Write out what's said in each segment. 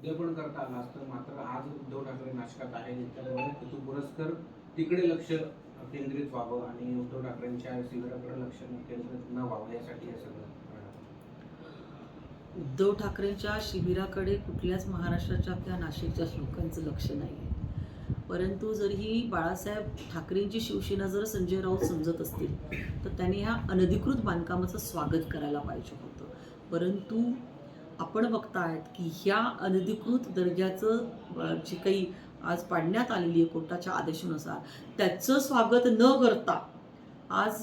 उद्या पण करता आला असतं. मात्र आज उद्धव ठाकरे नाशकात आहे त्यामुळे हेतू पुरस्कर तिकडे लक्ष केंद्रित व्हावं आणि उद्धव ठाकरेंच्या शिबिराकडे लक्ष केंद्रित न व्हावं यासाठी हे सगळं उद्धव ठाकरेंच्या शिबिराकडे कुठल्याच महाराष्ट्राच्या किंवा नाशिकच्या लोकांचं लक्ष नाही आहे परंतु जर ही बाळासाहेब ठाकरेंची शिवसेना जर संजय राऊत समजत असतील तर त्यांनी ह्या अनधिकृत बांधकामाचं स्वागत करायला पाहिजे होतं. परंतु आपण बघतायत की ह्या अनधिकृत दर्जाचं जे जी काही आज पाडण्यात आलेली आहे कोर्टाच्या आदेशानुसार त्याचं स्वागत न करता आज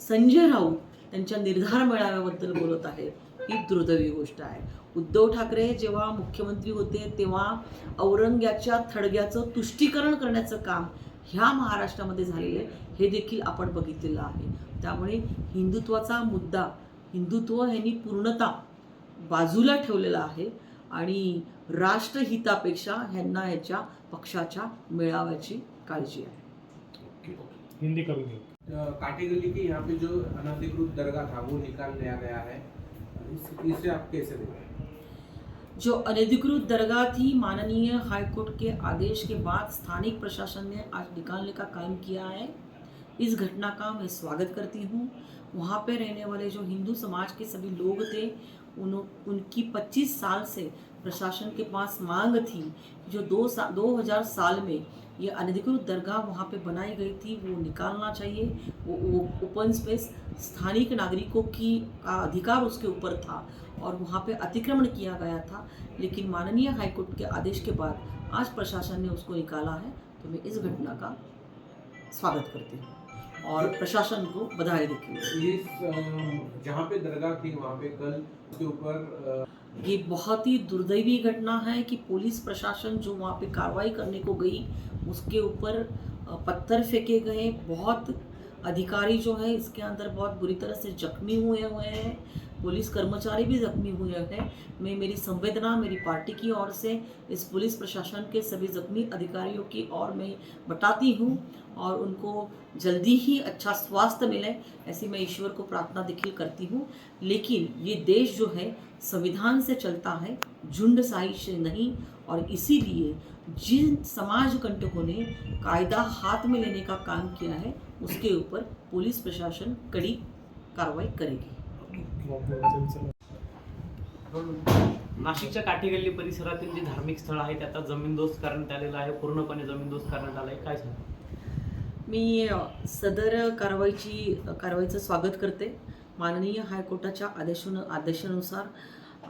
संजय राऊत त्यांच्या निर्धार मेळाव्याबद्दल बोलत आहेत. ही दुर्दैवी गोष्ट आहे. उद्धव ठाकरे जेव्हा मुख्यमंत्री होते तेव्हा औरंग्याच्या थडग्याचं तुष्टीकरण करण्याचं काम ह्या महाराष्ट्रामध्ये झालेलं आहे हे देखील आपण बघितलेलं आहे. त्यामुळे हिंदुत्वाचा मुद्दा हिंदुत्व ह्यांनी पूर्णता बाजूला ठेवलेला आहे आणि राष्ट्रहितापेक्षा ह्यांना ह्याच्या पक्षाच्या मेळाव्याची काळजी आहे. हिंदी की यहाँ पे जो अनधिकृत दरगाह था वो निकाल लिया गया है। इस, इसे आप कैसे जो अनधिकृत दरगाह थी माननीय हाईकोर्ट के आदेश के बाद स्थानिक प्रशासन ने आज निकालने का काम किया है। इस घटना का मैं स्वागत करती हूँ। वहाँ पे रहने वाले जो हिंदू समाज के सभी लोग थे उन उनकी 25 साल से प्रशासन के पास मांग थी जो दो सा दो हज़ार साल में ये अनधिकृत दरगाह वहाँ पे बनाई गई थी वो निकालना चाहिए। वो, ओपन स्पेस स्थानिक नागरिकों की का अधिकार उसके ऊपर था और वहाँ पे अतिक्रमण किया गया था। लेकिन माननीय हाईकोर्ट के आदेश के बाद आज प्रशासन ने उसको निकाला है। तो मैं इस घटना का स्वागत करती हूँ। और प्रशासन को बधाई देती हूँ इस जहाँ पे दरगाह थी वहाँ पे कल उसके ऊपर ये बहुत ही दुर्दैवी घटना है कि पुलिस प्रशासन जो वहाँ पे कार्रवाई करने को गई उसके ऊपर पत्थर फेंके गए। बहुत अधिकारी जो है इसके अंदर बहुत बुरी तरह से जख्मी हुए हुए हैं। पुलिस कर्मचारी भी जख्मी हुए हैं। मैं, मेरी संवेदना, मेरी पार्टी की ओर से इस पुलिस प्रशासन के सभी जख्मी अधिकारियों की ओर मैं बताती हूँ और उनको जल्दी ही अच्छा स्वास्थ्य मिले, ऐसी मैं ईश्वर को प्रार्थना देखिल करती हूँ। लेकिन ये देश जो है, संविधान से चलता है झुंडशाही से नहीं और इसीलिए जिन समाज कंटकों ने कायदा हाथ में लेने का काम किया है, उसके ऊपर पुलिस प्रशासन कड़ी कार्रवाई करेगी। नाशिकच्या काठीगल्ली परिसरातील जे धार्मिक स्थळ आहे त्याचा जमीनदोस्त करण्यात आलेलं आहे पूर्णपणे जमीनदोस्त करण्यात आलं आहे काय सांगा मी सदर कारवाईची कारवाईचं स्वागत करते. माननीय हायकोर्टाच्या आदेशानु आदेशानुसार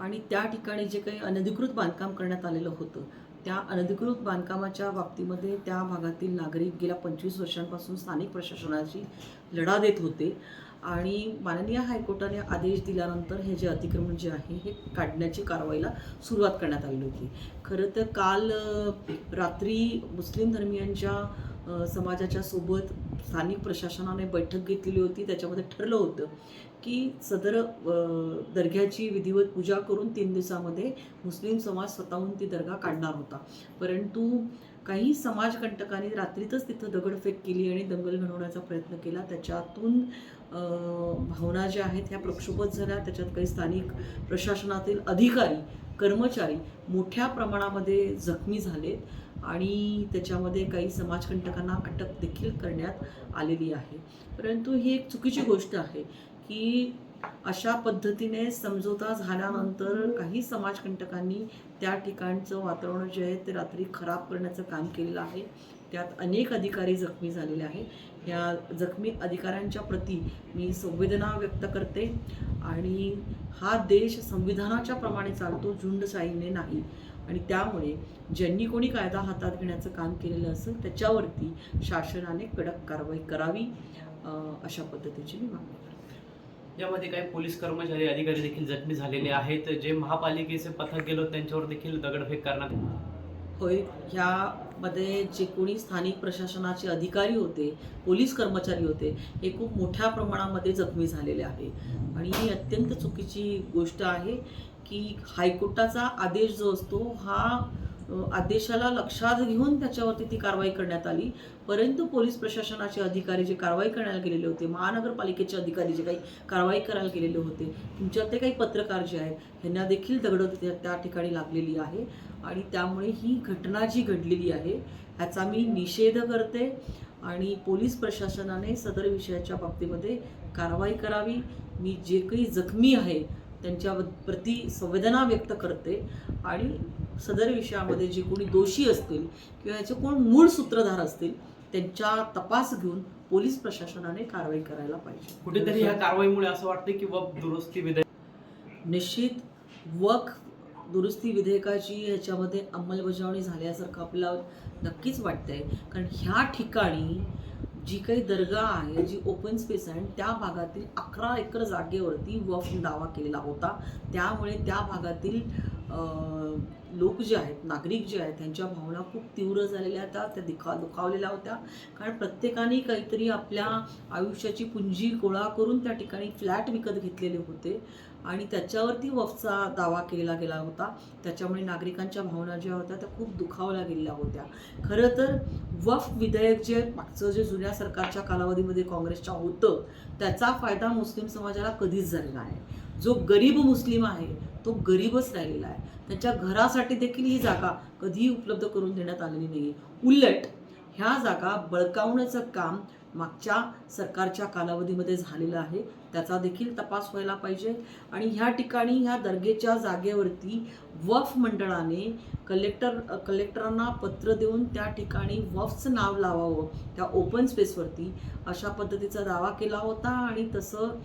आणि त्या ठिकाणी जे काही अनधिकृत बांधकाम करण्यात आलेलं होतं त्या अनधिकृत बांधकामाच्या बाबतीमध्ये त्या भागातील नागरिक गेल्या पंचवीस वर्षांपासून स्थानिक प्रशासनाशी लढा देत होते. आणि माननीय हायकोर्टाने आदेश दिल्यानंतर हे जे अतिक्रमण जे आहे हे काढण्याची कारवाईला सुरुवात करण्यात आली होती. खरं तर काल रात्री मुस्लिम धर्मियांच्या समाजाच्या सोबत स्थानिक प्रशासनाने बैठक घेतलेली होती. त्याच्यामध्ये ठरलं होतं की सदर दर्ग्याची विधिवत पूजा करून तीन दिवसामध्ये मुस्लिम समाज स्वतःहून ती दर्गा काढणार होता. परंतु काही समाजकंटकांनी रात्रीतच तिथं दगडफेक केली आणि दंगल घडवण्याचा प्रयत्न केला. त्याच्यातून भावना ज्या आहेत ह्या प्रक्षोभत झाल्या. त्याच्यात काही स्थानिक प्रशासनातील अधिकारी कर्मचारी मोठ्या प्रमाणामध्ये जखमी झालेत आणि त्याच्यामध्ये काही समाजकंटकांना अटक देखील करण्यात आलेली आहे. परंतु ही एक चुकीची गोष्ट आहे की अशा पद्धतीने समझोता झाल्यानंतर काही समाजकंटकांनी त्या ठिकाणचं वातावरण जे आहे ते रात्री खराब करण्याचं काम केलेलं आहे. त्यात अनेक अधिकारी जखमी झालेले आहे या जखमी अधिकाऱ्यांच्या प्रती मी संवेदना व्यक्त करते आणि हा देश संविधानाच्या प्रमाणे चालतो झुंडशाहीने नाही. आणि त्यामुळे ज्यांनी कोणी कायदा हातात घेण्याचं काम केलेलं असेल त्याच्यावरती शासनाने कडक कारवाई करावी अशा पद्धतीची मी मागणी करते. यामध्ये काही पोलीस कर्मचारी अधिकारी देखील जखमी झालेले आहेत. जे महापालिकेचे पथक गेलो त्यांच्यावर देखील दगडफेक करण्यात होय ह्यामध्ये जे कोणी स्थानिक प्रशासनाचे अधिकारी होते पोलीस कर्मचारी होते हे खूप मोठ्या प्रमाणामध्ये जखमी झालेले आहे. आणि ही अत्यंत चुकीची गोष्ट आहे की हायकोर्टाचा आदेश जो असतो हा आदेशाला लक्षात घेऊन त्याच्यावरती ती कारवाई करण्यात आली. परंतु पोलीस प्रशासनाचे अधिकारी जे कारवाई करायला गेलेले होते महानगरपालिकेचे अधिकारी जे काही कारवाई करायला गेलेले होते तुमच्यातले काही पत्रकार जे आहेत ह्यांना देखील दगड त्या ठिकाणी लागलेली आहे. आणि त्यामुळे ही घटना जी घडलेली आहे ह्याचा मी निषेध करते आणि पोलीस प्रशासनाने सदर विषयाच्या बाबतीमध्ये कारवाई करावी. मी जे काही जखमी आहे त्यांच्या प्रती संवेदना व्यक्त करते आणि सदर विषयामध्ये जे कोणी दोषी असतील किंवा याचे कोण मूळ सूत्रधार असतील त्यांच्या तपास घेऊन पोलीस प्रशासनाने कारवाई करायला पाहिजे. कुठेतरी ह्या कारवाईमुळे असं वाटतं की वक्फ दुरुस्ती विधेयक निश्चित वक दुरुस्ती विधेयकाची ह्याच्यामध्ये अंमलबजावणी झाल्यासारखं आपल्याला नक्कीच वाटतंय. कारण ह्या ठिकाणी जी काही दर्गा आहे जी ओपन स्पेस आहे त्या भागातील अकरा एकर जागेवरती वफ दावा केलेला होता. त्यामुळे त्या भागातील लोक जे आहेत नागरिक जे आहेत त्यांच्या भावना खूप तीव्र झालेल्या होत्या त्या दिखा दुखावलेल्या होत्या. कारण प्रत्येकाने काहीतरी आपल्या आयुष्याची पुंजी गोळा करून त्या ठिकाणी फ्लॅट विकत घेतलेले होते. आणि त्याच्यावरती वफचा दावा केला गेला होता. त्याच्यामुळे नागरिकांच्या भावना ज्या होत्या त्या खूप दुखावल्या गेलेल्या होत्या. खरं तर वफ विधेयक जे मागचं जे जुन्या सरकारच्या कालावधीमध्ये काँग्रेसच्या होतं त्याचा फायदा मुस्लिम समाजाला कधीच झालेला आहे जो गरीब मुस्लिम आहे तो गरीबच राहिलेला आहे. त्यांच्या घरासाठी देखील ही जागा कधीही उपलब्ध करून देण्यात आलेली नाही उलट ह्या जागा बळकावण्याचं काम मागच्या सरकारच्या कालावधीमध्ये झालेलं आहे. त्याचा देखील तपास व्हायला पाहिजे. आणि ह्या ठिकाणी ह्या दर्गेच्या जागेवरती वफ मंडळाने कलेक्टर कलेक्टरांना पत्र देऊन त्या ठिकाणी वफचं नाव लावावं. त्या ओपन स्पेसवरती अशा पद्धतीचा दावा केला होता आणि तसं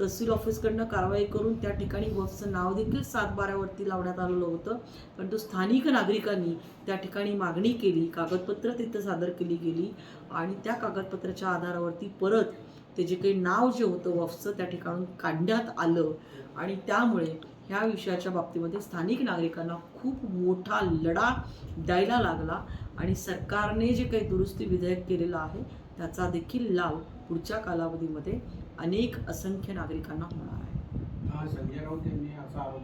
तहसील ऑफिसकडनं कारवाई करून त्या ठिकाणी बसचं नाव देखील सातबाऱ्यावरती लावण्यात आलेलं होतं. परंतु स्थानिक नागरिकांनी त्या ठिकाणी मागणी केली कागदपत्र तिथं सादर केली गेली आणि त्या कागदपत्राच्या आधारावरती परत ते जे काही नाव जे होतं वफचं त्या ठिकाणून काढण्यात आलं आणि त्यामुळे ह्या विषयाच्या बाबतीमध्ये स्थानिक नागरिकांना खूप मोठा लढा द्यायला लागला आणि सरकारने जे काही दुरुस्ती विधेयक केलेलं आहे त्याचा देखील लाभ पुढच्या कालावधीमध्ये अनेक असंख्य नागरिकांना होणार आहे. संजय राऊत यांनी असा आरोप